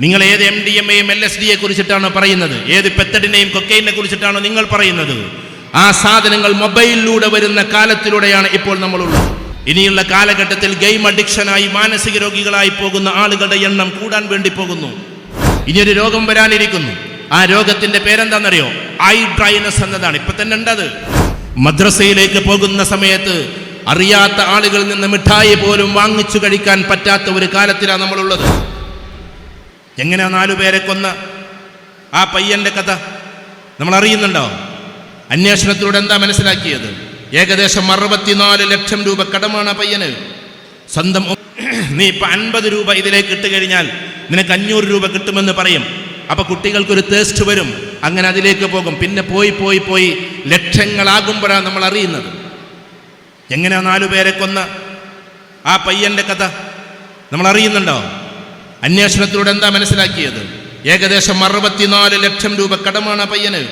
നിങ്ങൾ ഏത് M D M എയും എൽ എസ് ഡിയെ കുറിച്ചിട്ടാണോ പറയുന്നത്? ഏത് പെത്തഡിനെയും കൊക്കൈനെ കുറിച്ചിട്ടാണോ നിങ്ങൾ പറയുന്നത്? ആ സാധനങ്ങൾ മൊബൈലിലൂടെ വരുന്ന കാലത്തിലൂടെയാണ് ഇപ്പോൾ നമ്മളുള്ളത്. ഇനിയുള്ള കാലഘട്ടത്തിൽ ഗെയിം അഡിക്ഷനായി മാനസിക രോഗികളായി പോകുന്ന ആളുകളുടെ എണ്ണം കൂടാൻ വേണ്ടി പോകുന്നു. ഇനിയൊരു രോഗം വരാനിരിക്കുന്നു. ആ രോഗത്തിന്റെ പേരെന്താണെന്നറിയോ? ഐ ഡ്രൈനസ് എന്നതാണ്. ഇപ്പൊ തന്നെ ഉണ്ടത്. മദ്രസയിലേക്ക് പോകുന്ന സമയത്ത് അറിയാത്ത ആളുകളിൽ നിന്ന് മിഠായി പോലും വാങ്ങിച്ചു കഴിക്കാൻ പറ്റാത്ത ഒരു കാലത്തിലാണ് നമ്മളുള്ളത്. എങ്ങനെയാ നാലു പേരെ കൊന്ന? ആ പയ്യന്റെ കഥ നമ്മൾ അറിയുന്നുണ്ടോ അന്വേഷണത്തിലൂടെ എന്താ മനസ്സിലാക്കിയത്? ഏകദേശം അറുപത്തിനാല് ലക്ഷം രൂപ കടമാണ് പയ്യന്. സ്വന്തം നീ ഇപ്പൊ അൻപത് രൂപ ഇതിലേക്ക് ഇട്ട് കഴിഞ്ഞാൽ നിനക്ക് അഞ്ഞൂറ് രൂപ കിട്ടുമെന്ന് പറയും. അപ്പൊ കുട്ടികൾക്കൊരു തേസ്റ്റ് വരും. അങ്ങനെ അതിലേക്ക് പോകും. പിന്നെ പോയി പോയി പോയി ലക്ഷങ്ങളാകുമ്പോഴാണ് നമ്മൾ അറിയുന്നത് എങ്ങനെയാ നാലു പേരെ കൊന്ന? ആ പയ്യന്റെ കഥ നമ്മൾ അറിയുന്നുണ്ടോ അന്വേഷണത്തിലൂടെ എന്താ മനസ്സിലാക്കിയത്? ഏകദേശം അറുപത്തിനാല് ലക്ഷം രൂപ കടമാണ് പയ്യന്.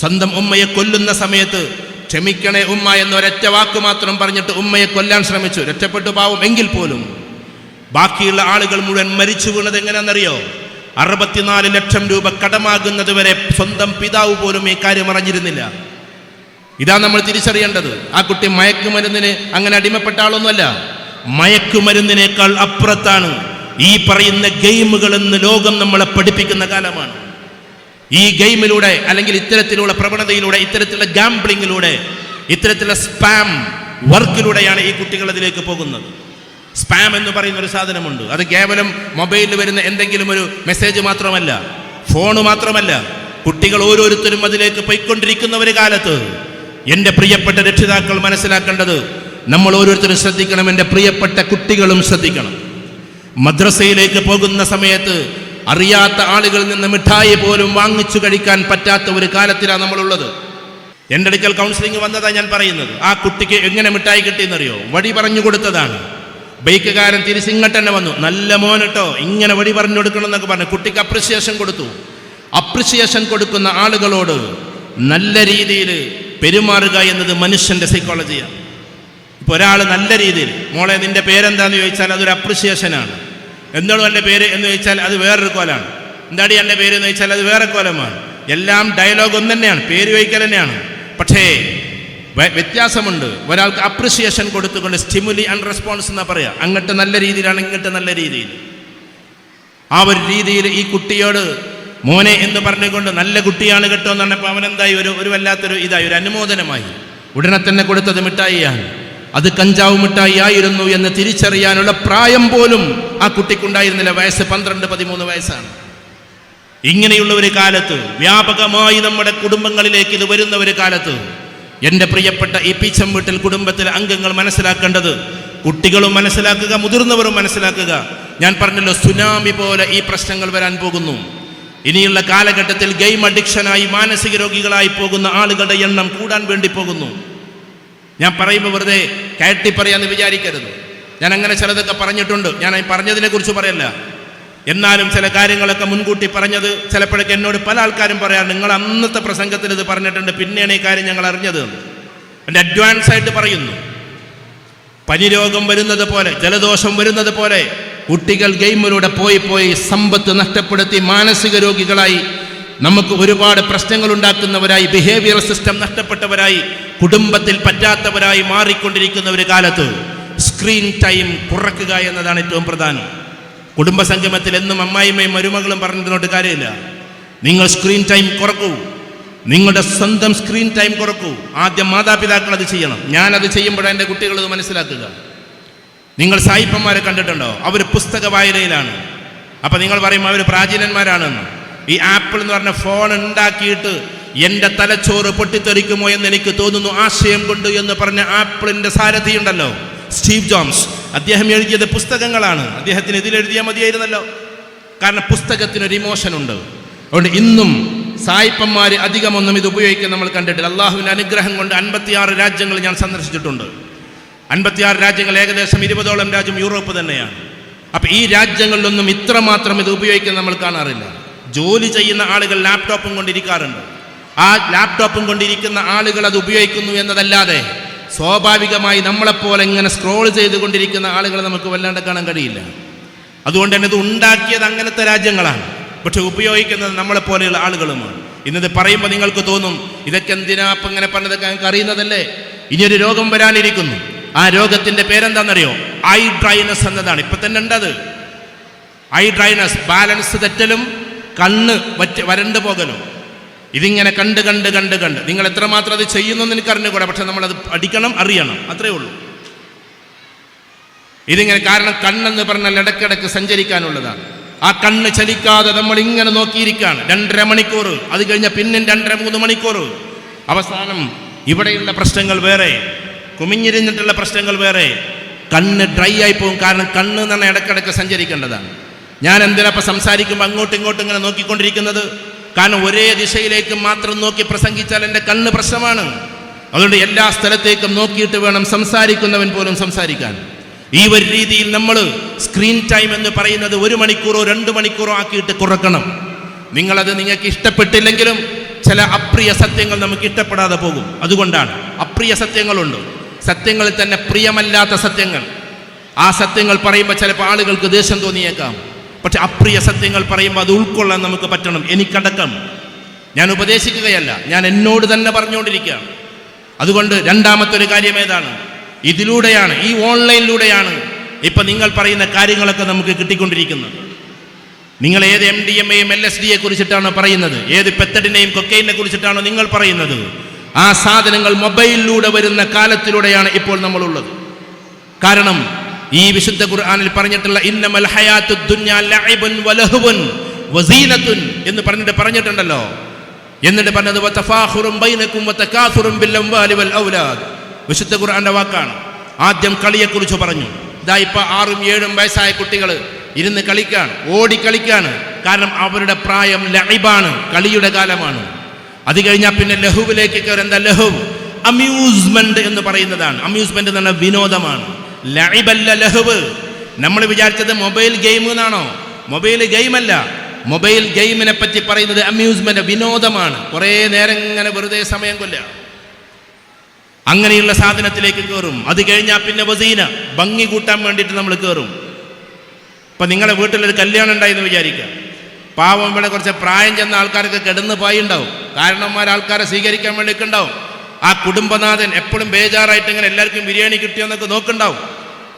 സ്വന്തം ഉമ്മയെ കൊല്ലുന്ന സമയത്ത് ക്ഷമിക്കണേ ഉമ്മ എന്ന ഒരൊറ്റ വാക്ക് മാത്രം പറഞ്ഞിട്ട് ഉമ്മയെ കൊല്ലാൻ ശ്രമിച്ചു. രക്ഷപ്പെട്ടു പാവം എങ്കിൽ പോലും. ബാക്കിയുള്ള ആളുകൾ മുഴുവൻ മരിച്ചു വീണത് എങ്ങനെയാണെന്നറിയോ? അറുപത്തിനാല് ലക്ഷം രൂപ കടമാകുന്നത് വരെ സ്വന്തം പിതാവ് പോലും ഈ കാര്യം അറിഞ്ഞിരുന്നില്ല. ഇതാ നമ്മൾ തിരിച്ചറിയേണ്ടത്. ആ കുട്ടി മയക്കുമരുന്നിന് അങ്ങനെ അടിമപ്പെട്ട ആളൊന്നുമല്ല. മയക്കുമരുന്നിനേക്കാൾ അപ്പുറത്താണ്. ഈ പറയുന്ന ഗെയിമുകൾ എന്ന് ലോകം നമ്മളെ പഠിപ്പിക്കുന്ന കാലമാണ്. ഈ ഗെയിമിലൂടെ അല്ലെങ്കിൽ ഇത്തരത്തിലുള്ള പ്രവണതയിലൂടെ ഇത്തരത്തിലുള്ള ഗാംബ്ലിങ്ങിലൂടെ ഇത്തരത്തിലുള്ള സ്പാം വർക്കിലൂടെയാണ് ഈ കുട്ടികൾ അതിലേക്ക് പോകുന്നത്. സ്പാം എന്ന് പറയുന്ന ഒരു സാധനമുണ്ട്. അത് കേവലം മൊബൈലിൽ വരുന്ന എന്തെങ്കിലും ഒരു മെസ്സേജ് മാത്രമല്ല ഫോൺ മാത്രമല്ല. കുട്ടികൾ ഓരോരുത്തരും അതിലേക്ക് പോയിക്കൊണ്ടിരിക്കുന്ന ഒരു കാലത്ത് എന്റെ പ്രിയപ്പെട്ട രക്ഷിതാക്കൾ മനസ്സിലാക്കേണ്ടത് നമ്മൾ ഓരോരുത്തരും ശ്രദ്ധിക്കണം എന്റെ പ്രിയപ്പെട്ട കുട്ടികളും ശ്രദ്ധിക്കണം. മദ്രസയിലേക്ക് പോകുന്ന സമയത്ത് അറിയാത്ത ആളുകളിൽ നിന്ന് മിഠായി പോലും വാങ്ങിച്ചു കഴിക്കാൻ പറ്റാത്ത ഒരു കാലത്തിലാണ് നമ്മളുള്ളത്. എന്റെ അടുക്കൽ കൗൺസിലിംഗ് വന്നതാണ് ഞാൻ പറയുന്നത്. ആ കുട്ടിക്ക് എങ്ങനെ മിഠായി കിട്ടിയെന്നറിയോ? വടി പറഞ്ഞു കൊടുത്തതാണ്. ബൈക്കുകാരൻ തിരിച്ചിങ്ങോട്ട് വന്നു. നല്ല മോനട്ടോ ഇങ്ങനെ വടി പറഞ്ഞു കൊടുക്കണം എന്നൊക്കെ പറഞ്ഞു. കുട്ടിക്ക് അപ്രിസിയേഷൻ കൊടുത്തു. അപ്രിസിയേഷൻ കൊടുക്കുന്ന ആളുകളോട് നല്ല രീതിയിൽ പെരുമാറുക എന്നത് മനുഷ്യന്റെ സൈക്കോളജിയാണ് ഇപ്പോൾ ഒരാൾ നല്ല രീതിയിൽ മോളെ നിന്റെ പേരെന്താന്ന് ചോദിച്ചാൽ അതൊരു അപ്രിസിയേഷനാണ് എന്താണ് എന്റെ പേര് എന്ന് ചോദിച്ചാൽ അത് വേറൊരു കോലാണ്. എന്താടി എന്റെ പേര് എന്ന് ചോദിച്ചാൽ അത് വേറെ കോലമാണ്. എല്ലാം ഡയലോഗ് ഒന്ന് തന്നെയാണ് പേര് ചോദിക്കൽ തന്നെയാണ്. പക്ഷേ വ്യത്യാസമുണ്ട്. ഒരാൾക്ക് അപ്രിസിയേഷൻ കൊടുത്തുകൊണ്ട് സ്റ്റിമുലി ആൻഡ് റെസ്പോൺസ് എന്നാ പറയാ. അങ്ങോട്ട് നല്ല രീതിയിലാണ് ഇങ്ങോട്ട് നല്ല രീതിയിൽ. ആ ഒരു രീതിയിൽ ഈ കുട്ടിയോട് മോനെ എന്ന് പറഞ്ഞുകൊണ്ട് നല്ല കുട്ടിയാണ് കേട്ടോ എന്ന് പറഞ്ഞപ്പോൾ അവനെന്തായി? ഒരു ഒരു വല്ലാത്തൊരു ഇതായി ഒരു അനുമോദനമായി. ഉടനെ തന്നെ കൊടുത്തത് മിഠായിയാണ്. അത് കഞ്ചാവ് മിഠായി ആയിരുന്നു എന്ന് തിരിച്ചറിയാനുള്ള പ്രായം പോലും ആ കുട്ടിക്കുണ്ടായിരുന്നില്ല. വയസ്സ് പന്ത്രണ്ട് പതിമൂന്ന് വയസ്സാണ്. ഇങ്ങനെയുള്ള ഒരു കാലത്ത് വ്യാപകമായി നമ്മുടെ കുടുംബങ്ങളിലേക്ക് ഇത് വരുന്ന ഒരു കാലത്ത് എന്റെ പ്രിയപ്പെട്ട ഈ പീച്ചം വീട്ടിൽ കുടുംബത്തിലെ അംഗങ്ങൾ മനസ്സിലാക്കേണ്ടത് കുട്ടികളും മനസ്സിലാക്കുക മുതിർന്നവരും മനസ്സിലാക്കുക. ഞാൻ പറഞ്ഞല്ലോ സുനാമി പോലെ ഈ പ്രശ്നങ്ങൾ വരാൻ പോകുന്നു. ഇനിയുള്ള കാലഘട്ടത്തിൽ ഗെയിം അഡിക്ഷനായി മാനസിക രോഗികളായി പോകുന്ന ആളുകളുടെ എണ്ണം കൂടാൻ വേണ്ടി പോകുന്നു. ഞാൻ പറയുമ്പോൾ വെറുതെ കയറ്റി പറയാന്ന് വിചാരിക്കരുത്. ഞാൻ അങ്ങനെ ചിലതൊക്കെ പറഞ്ഞിട്ടുണ്ട്. ഞാൻ പറഞ്ഞതിനെ കുറിച്ച് പറയല്ല. എന്നാലും ചില കാര്യങ്ങളൊക്കെ മുൻകൂട്ടി പറഞ്ഞത് ചിലപ്പോഴൊക്കെ എന്നോട് പല ആൾക്കാരും പറയാറ് നിങ്ങൾ അന്നത്തെ പ്രസംഗത്തിൽ ഇത് പറഞ്ഞിട്ടുണ്ട് പിന്നെയാണ് ഈ കാര്യം ഞങ്ങൾ അറിഞ്ഞത്. എന്റെ അഡ്വാൻസ് ആയിട്ട് പറയുന്നു. പനിരോഗം വരുന്നത് പോലെ ജലദോഷം വരുന്നത് പോലെ കുട്ടികൾ ഗെയിമിലൂടെ പോയി പോയി സമ്പത്ത് നഷ്ടപ്പെടുത്തി മാനസിക രോഗികളായി നമുക്ക് ഒരുപാട് പ്രശ്നങ്ങൾ ഉണ്ടാക്കുന്നവരായി ബിഹേവിയർ സിസ്റ്റം നഷ്ടപ്പെട്ടവരായി കുടുംബത്തിൽ പറ്റാത്തവരായി മാറിക്കൊണ്ടിരിക്കുന്ന ഒരു കാലത്ത് സ്ക്രീൻ ടൈം കുറക്കുക എന്നതാണ് ഏറ്റവും പ്രധാനം. കുടുംബസംഗമത്തിൽ എന്നും അമ്മായിമ്മയും മരുമകളും പറഞ്ഞിരുന്നോട്ട് കാര്യമില്ല. നിങ്ങൾ സ്ക്രീൻ ടൈം കുറക്കൂ. നിങ്ങളുടെ സ്വന്തം സ്ക്രീൻ ടൈം കുറക്കൂ. ആദ്യം മാതാപിതാക്കൾ അത് ചെയ്യണം. ഞാനത് ചെയ്യുമ്പോഴാണ് എന്റെ കുട്ടികൾ ഇത് മനസ്സിലാക്കുക. നിങ്ങൾ സായിപ്പന്മാരെ കണ്ടിട്ടുണ്ടോ? അവർ പുസ്തക വായനയിലാണ്. അപ്പം നിങ്ങൾ പറയും അവർ പ്രാചീനന്മാരാണെന്ന്. ഈ ആപ്പിൾ എന്ന് പറഞ്ഞ ഫോൺ ഉണ്ടാക്കിയിട്ട് എന്റെ തലച്ചോറ് പൊട്ടിത്തെറിക്കുമോ എന്ന് എനിക്ക് തോന്നുന്നു ആശയം കൊണ്ട് എന്ന് പറഞ്ഞ ആപ്പിളിന്റെ സാരഥി ഉണ്ടല്ലോ സ്റ്റീവ് ജോംസ്. അദ്ദേഹം എഴുതിയത് പുസ്തകങ്ങളാണ്. അദ്ദേഹത്തിന് ഇതിലെഴുതിയാൽ മതിയായിരുന്നല്ലോ. കാരണം പുസ്തകത്തിനൊരു ഇമോഷൻ ഉണ്ട്. അതുകൊണ്ട് ഇന്നും സായിപ്പന്മാർ അധികമൊന്നും ഇത് ഉപയോഗിക്കാൻ നമ്മൾ കണ്ടിട്ടില്ല. അള്ളാഹുവിന്റെ അനുഗ്രഹം കൊണ്ട് അൻപത്തിയാറ് രാജ്യങ്ങൾ ഞാൻ സന്ദർശിച്ചിട്ടുണ്ട്. അൻപത്തിയാറ് രാജ്യങ്ങൾ ഏകദേശം ഇരുപതോളം രാജ്യം യൂറോപ്പ് തന്നെയാണ്. അപ്പം ഈ രാജ്യങ്ങളിലൊന്നും ഇത്രമാത്രം ഇത് ഉപയോഗിക്കാൻ നമ്മൾ കാണാറില്ല. ജോലി ചെയ്യുന്ന ആളുകൾ ലാപ്ടോപ്പും കൊണ്ടിരിക്കാറുണ്ട് ആ ലാപ്ടോപ്പും കൊണ്ടിരിക്കുന്ന ആളുകൾ അത് ഉപയോഗിക്കുന്നു എന്നതല്ലാതെ സ്വാഭാവികമായി നമ്മളെപ്പോലെ ഇങ്ങനെ സ്ക്രോൾ ചെയ്തുകൊണ്ടിരിക്കുന്ന ആളുകളെ നമുക്ക് വല്ലാണ്ട് കാണാൻ കഴിയില്ല. അതുകൊണ്ട് തന്നെ ഇത് ഉണ്ടാക്കിയത് അങ്ങനത്തെ രാജ്യങ്ങളാണ്. പക്ഷെ ഉപയോഗിക്കുന്നത് നമ്മളെപ്പോലെയുള്ള ആളുകളുമാണ്. ഇന്നത് പറയുമ്പോൾ നിങ്ങൾക്ക് തോന്നും ഇതൊക്കെ എന്തിനാ അപ്പം ഇങ്ങനെ പറഞ്ഞതൊക്കെ ഞങ്ങൾക്ക് അറിയുന്നതല്ലേ? ഇനിയൊരു രോഗം വരാനിരിക്കുന്നു. ആ രോഗത്തിന്റെ പേരെന്താണെന്നറിയോ ഐ ഡ്രൈനസ് എന്നതാണ്. ഇപ്പൊ തന്നെ ഉണ്ടത്. I dryness. ബാലൻസ് തെറ്റലും കണ്ണ് വരണ്ടു പോകലും. ഇതിങ്ങനെ കണ്ട് കണ്ട് കണ്ട് കണ്ട്. നിങ്ങൾ എത്രമാത്രം അത് ചെയ്യുന്നു എനിക്ക് അറിഞ്ഞുകൂടാ പക്ഷെ അത് പഠിക്കണം അറിയണം. അത്രേ ഉള്ളൂ. ഇതിങ്ങനെ കാരണം കണ്ണെന്ന് പറഞ്ഞാൽ ഇടയ്ക്കിടയ്ക്ക് സഞ്ചരിക്കാനുള്ളതാണ്. ആ കണ്ണ് ചലിക്കാതെ നമ്മൾ ഇങ്ങനെ നോക്കിയിരിക്കുകയാണ് രണ്ടര മണിക്കൂർ അത് കഴിഞ്ഞ പിന്നെ രണ്ടര മൂന്ന് മണിക്കൂർ അവസാനം ഇവിടെയുള്ള പ്രശ്നങ്ങൾ വേറെ. കുമിഞ്ഞിരിഞ്ഞിട്ടുള്ള പ്രശ്നങ്ങൾ വേറെ. കണ്ണ് ഡ്രൈ ആയി പോകും കാരണം കണ്ണ് എന്ന് പറഞ്ഞാൽ ഇടയ്ക്കിടയ്ക്ക് സഞ്ചരിക്കേണ്ടതാണ്. ഞാൻ എന്തിനാ സംസാരിക്കുമ്പോൾ അങ്ങോട്ടും ഇങ്ങോട്ടും ഇങ്ങനെ നോക്കിക്കൊണ്ടിരിക്കുന്നത്? കാരണം ഒരേ ദിശയിലേക്ക് മാത്രം നോക്കി പ്രസംഗിച്ചാൽ എന്റെ കണ്ണ് പ്രശ്നമാണ്. അതുകൊണ്ട് എല്ലാ സ്ഥലത്തേക്കും നോക്കിയിട്ട് വേണം സംസാരിക്കുന്നവൻ പോലും സംസാരിക്കാൻ. ഈ ഒരു രീതിയിൽ നമ്മൾ സ്ക്രീൻ ടൈം എന്ന് പറയുന്നത് ഒരു മണിക്കൂറോ രണ്ട് മണിക്കൂറോ ആക്കിയിട്ട് കുറക്കണം. നിങ്ങളത് നിങ്ങൾക്ക് ഇഷ്ടപ്പെട്ടില്ലെങ്കിലും ചില അപ്രിയ സത്യങ്ങൾ നമുക്ക് ഇഷ്ടപ്പെടാതെ പോകും. അതുകൊണ്ടാണ് അപ്രിയ സത്യങ്ങളുണ്ട്. സത്യങ്ങളിൽ തന്നെ പ്രിയമല്ലാത്ത സത്യങ്ങൾ. ആ സത്യങ്ങൾ പറയുമ്പോൾ ചിലപ്പോൾ ആളുകൾക്ക് ദേഷ്യം തോന്നിയേക്കാം. പക്ഷെ അപ്രിയ സത്യങ്ങൾ പറയുമ്പോൾ അത് ഉൾക്കൊള്ളാൻ നമുക്ക് പറ്റണം. എനിക്കടക്കം. ഞാൻ ഉപദേശിക്കുകയല്ല. ഞാൻ എന്നോട് തന്നെ പറഞ്ഞുകൊണ്ടിരിക്കുകയാണ്. അതുകൊണ്ട് രണ്ടാമത്തെ ഒരു കാര്യം ഏതാണ്? ഇതിലൂടെയാണ് ഈ ഓൺലൈനിലൂടെയാണ് ഇപ്പൊ നിങ്ങൾ പറയുന്ന കാര്യങ്ങളൊക്കെ നമുക്ക് കിട്ടിക്കൊണ്ടിരിക്കുന്നത്. നിങ്ങൾ ഏത് എം ഡി എം എയും എൽ എസ് ഡിയെ കുറിച്ചിട്ടാണോ പറയുന്നത്? ഏത് പെത്തഡിനെയും കൊക്കൈനെ കുറിച്ചിട്ടാണോ നിങ്ങൾ പറയുന്നത്? ആ സാധനങ്ങൾ മൊബൈലിലൂടെ വരുന്ന കാലത്തിലൂടെയാണ് ഇപ്പോൾ നമ്മളുള്ളത്. കാരണം ഈ വിശുദ്ധ ഖുർആനിൽ പറഞ്ഞിട്ടുള്ള ഇന്നമൽ എന്ന് പറഞ്ഞിട്ട് പറഞ്ഞിട്ടുണ്ടല്ലോ. എന്നിട്ട് പറഞ്ഞത് ബിൽ അംവാലി വൽ ഔലാദ്. വിശുദ്ധ ഖുർആന്റെ വാക്കാണ്. ആദ്യം കളിയെക്കുറിച്ച് പറഞ്ഞു. ഇതാ ഇപ്പൊ ആറും ഏഴും വയസ്സായ കുട്ടികൾ ഇരുന്ന് കളിക്കാണ് ഓടി കളിക്കാണ്. കാരണം അവരുടെ പ്രായം ലൈബാണ് കളിയുടെ കാലമാണ്. അത് കഴിഞ്ഞാൽ പിന്നെ ലഹുവിലേക്ക് കയറി എന്താ? ലഹു അമ്യൂസ്മെന്റ് എന്ന് പറയുന്നതാണ്. അമ്യൂസ്മെന്റ് എന്ന് പറഞ്ഞാൽ വിനോദമാണ്. ലൈബല്ല ലഹുവ്. നമ്മൾ വിചാരിച്ചത് മൊബൈൽ ഗെയിം എന്നാണോ? മൊബൈൽ ഗെയിമല്ല. മൊബൈൽ ഗെയിമിനെ പറ്റി പറയുന്നത് അമ്യൂസ്മെന്റ് വിനോദമാണ്. കുറേ നേരം ഇങ്ങനെ വെറുതെ സമയം കൊല്ല അങ്ങനെയുള്ള സാധനത്തിലേക്ക് കയറും അത് കഴിഞ്ഞാൽ പിന്നെ വസീന. ഭംഗി കൂട്ടാൻ വേണ്ടിയിട്ട് നമ്മൾ കയറും ഇപ്പം നിങ്ങളുടെ വീട്ടിലൊരു കല്യാണം ഉണ്ടായി എന്ന് വിചാരിക്കുക. പാവം ഇവിടെ കുറച്ച് പ്രായം ചെന്ന ആൾക്കാർക്ക് കിടന്ന് പായി ഉണ്ടാവും കാരണന്മാർ ആൾക്കാരെ സ്വീകരിക്കാൻ വേണ്ടിയൊക്കെ ഉണ്ടാവും. ആ കുടുംബനാഥൻ എപ്പോഴും ബേജാറായിട്ട് ഇങ്ങനെ എല്ലാവർക്കും ബിരിയാണി കിട്ടിയെന്നൊക്കെ നോക്കുന്നുണ്ടാവും.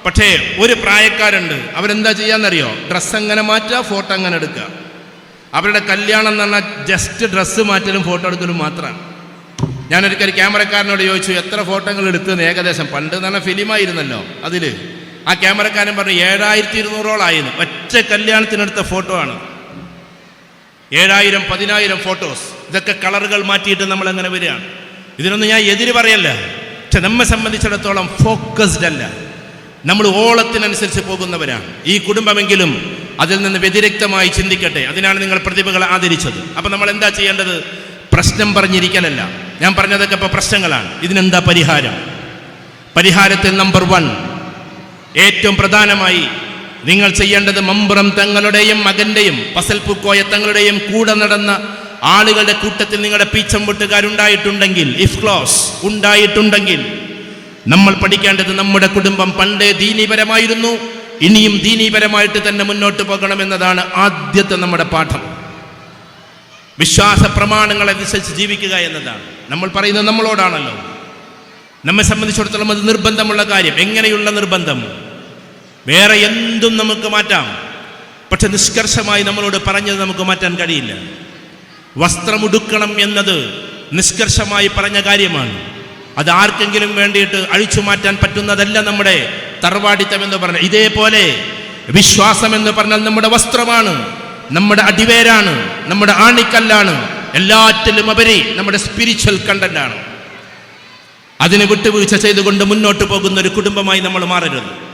പക്ഷേ ഒരു പ്രായക്കാരുണ്ട്. അവരെന്താ ചെയ്യാന്നറിയോ? ഡ്രസ്സ് അങ്ങനെ മാറ്റുക ഫോട്ടോ അങ്ങനെ എടുക്കുക അവരുടെ കല്യാണം എന്ന് പറഞ്ഞാൽ ജസ്റ്റ് ഡ്രസ്സ് മാറ്റലും ഫോട്ടോ എടുക്കലും മാത്രമാണ് ഞാനൊരിക്കൽ ക്യാമറക്കാരനോട് ചോദിച്ചു എത്ര ഫോട്ടോകൾ എടുത്തെന്ന് ഏകദേശം പണ്ട് എന്ന് പറഞ്ഞാൽ ഫിലിമായിരുന്നല്ലോ അതിൽ ആ ക്യാമറക്കാരൻ പറഞ്ഞു ഏഴായിരത്തി ഇരുന്നൂറോളായിരുന്നു ഒറ്റ കല്യാണത്തിനെടുത്ത ഫോട്ടോ ആണ്. ഏഴായിരം പതിനായിരം ഫോട്ടോസ് ഇതൊക്കെ കളറുകൾ മാറ്റിയിട്ട് നമ്മൾ അങ്ങനെ വരികയാണ്. ഇതിനൊന്നും ഞാൻ എതിര് പറയല്ല. പക്ഷെ നമ്മെ സംബന്ധിച്ചിടത്തോളം ഫോക്കസ്ഡ് അല്ല. നമ്മൾ ഓളത്തിനനുസരിച്ച് പോകുന്നവരാണ്. ഈ കുടുംബമെങ്കിലും അതിൽ നിന്ന് വ്യതിരക്തമായി ചിന്തിക്കട്ടെ. അതിനാണ് നിങ്ങൾ പ്രതിഭകളെ ആദരിച്ചത്. അപ്പം നമ്മൾ എന്താ ചെയ്യേണ്ടത്? പ്രശ്നം പറഞ്ഞിരിക്കലല്ല. ഞാൻ പറഞ്ഞതൊക്കെ ഇപ്പോൾ പ്രശ്നങ്ങളാണ്. ഇതിനെന്താ പരിഹാരം? പരിഹാരത്തിൽ നമ്പർ വൺ ഏറ്റവും പ്രധാനമായി നിങ്ങൾ ചെയ്യേണ്ടത് മമ്പുറം തങ്ങളുടെയും മകന്റെയും പസൽ പൂക്കോയ തങ്ങളുടെയും കൂടെ നടന്ന ആളുകളുടെ കൂട്ടത്തിൽ നിങ്ങളുടെ പീച്ചമ്പുട്ടുകാരുണ്ടായിട്ടുണ്ടെങ്കിൽ ഇഫ് ക്ലോസ് ഉണ്ടായിട്ടുണ്ടെങ്കിൽ നമ്മൾ പഠിക്കേണ്ടത് നമ്മുടെ കുടുംബം പണ്ടേ ദീനീപരമായിരുന്നു. ഇനിയും ദീനീപരമായിട്ട് തന്നെ മുന്നോട്ട് പോകണമെന്നതാണ് ആദ്യത്തെ നമ്മുടെ പാഠം. വിശ്വാസ പ്രമാണങ്ങൾ അനുസരിച്ച് ജീവിക്കുക എന്നതാണ്. നമ്മൾ പറയുന്നത് നമ്മളോടാണല്ലോ. നമ്മെ സംബന്ധിച്ചിടത്തോളം അത് നിർബന്ധമുള്ള കാര്യം. എങ്ങനെയുള്ള നിർബന്ധം? വേറെ എന്തും നമുക്ക് മാറ്റാം. പക്ഷെ നിഷ്കർഷമായി നമ്മളോട് പറഞ്ഞത് നമുക്ക് മാറ്റാൻ കഴിയില്ല. വസ്ത്രമുടുക്കണം എന്നത് നിഷ്കർഷമായി പറഞ്ഞ കാര്യമാണ്. അത് ആർക്കെങ്കിലും വേണ്ടിയിട്ട് അഴിച്ചു മാറ്റാൻ പറ്റുന്നതല്ല നമ്മുടെ തറവാടിത്തം എന്ന് പറഞ്ഞ ഇതേപോലെ വിശ്വാസം എന്ന് പറഞ്ഞാൽ നമ്മുടെ വസ്ത്രമാണ് നമ്മുടെ അടിവേരാണ് നമ്മുടെ ആണിക്കല്ലാണ് എല്ലാറ്റിലും ഉപരി നമ്മുടെ സ്പിരിച്വൽ കണ്ടന്റാണ് അതിന് വിട്ടുവീഴ്ച ചെയ്തുകൊണ്ട് മുന്നോട്ട് പോകുന്ന ഒരു കുടുംബമായി നമ്മൾ മാറരുത്.